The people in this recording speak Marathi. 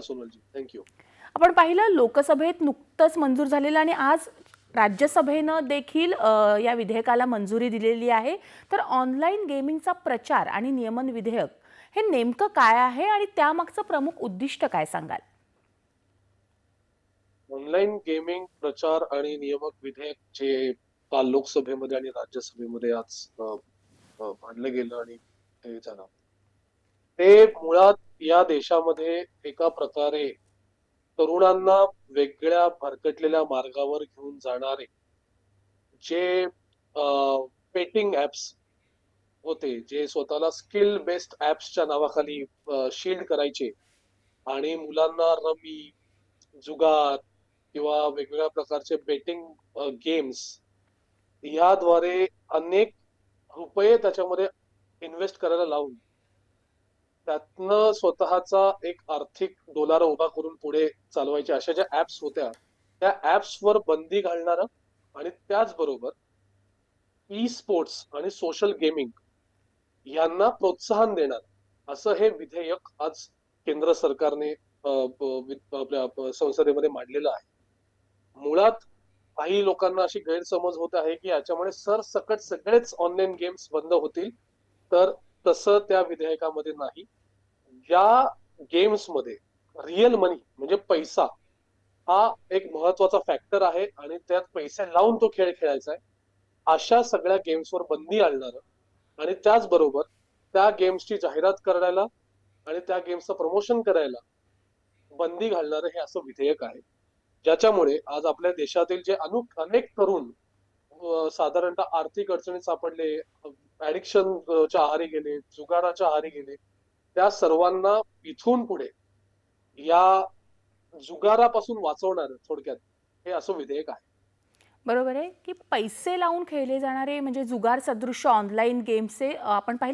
सोनलजी थँक्यू आपण पाहिलं लोकसभेत नुकतंच मंजूर झालेलं आणि आज राज्यसभेनं देखील या विधेयकाला मंजुरी दिलेली आहे. तर ऑनलाईन गेमिंगचा प्रचार आणि नियमन विधेयक हे नेमकं काय आहे आणि त्यामागचं प्रमुख उद्दिष्ट काय सांगाल? ऑनलाईन गेमिंग प्रचार आणि नियामक विधेयक जे काल लोकसभेमध्ये आणि राज्यसभेमध्ये आज मांडलं गेलं आणि ते झालं. ते मुळात या देशामध्ये एका प्रकारे तरुणांना वेगळ्या भरकटलेल्या मार्गावर घेऊन जाणारे जे पेटिंग ऍप्स होते जे स्वतःला स्किल बेस्ड ऍप्सच्या नावाखाली शील्ड करायचे आणि मुलांना रमी जुगार किंवा वेगवेगळ्या प्रकारचे बेटिंग गेम्स याद्वारे अनेक रुपये त्याच्यामध्ये इन्व्हेस्ट करायला लावून त्यातनं स्वतःचा एक आर्थिक डोलारा उभा करून पुढे चालवायच्या अशा ज्या ऍप्स होत्या त्या ऍप्सवर बंदी घालणारं आणि त्याचबरोबर ई स्पोर्ट्स आणि सोशल गेमिंग यांना प्रोत्साहन देणार असं हे विधेयक आज केंद्र सरकारने आपल्या संसदेमध्ये मांडलेलं आहे. मुळात काही लोकांना अशी गैरसमज होत आहे की याच्यामुळे सरसकट सगळेच ऑनलाईन गेम्स बंद होतील तर तसं त्या विधेयकामध्ये नाही. या गेम्समध्ये रिअल मनी म्हणजे पैसा हा एक महत्त्वाचा फॅक्टर आहे आणि त्यात पैसे लावून तो खेळ खेळायचा आहे अशा सगळ्या गेम्सवर बंदी आणणार. आणि त्याचबरोबर त्या गेम्सची जाहिरात करायला आणि त्या गेम्सचं प्रमोशन करायला बंदी घालणारं हे असं विधेयक आहे. ज्याच्यामुळे आज आपल्या देशातील जे अनु अनेक तरुण साधारणतः आर्थिक अडचणीत सापडले ऍडिक्शनच्या आहारी गेले जुगाराच्या आहारी गेले त्या सर्वांना इथून पुढे या जुगारापासून वाचवणार थोडक्यात हे असं विधेयक आहे. बरोबर आहे की पैसे लावून खेळले जाणारे म्हणजे जुगार सदृश्य ऑनलाईन गेमचे आपण पाहिलं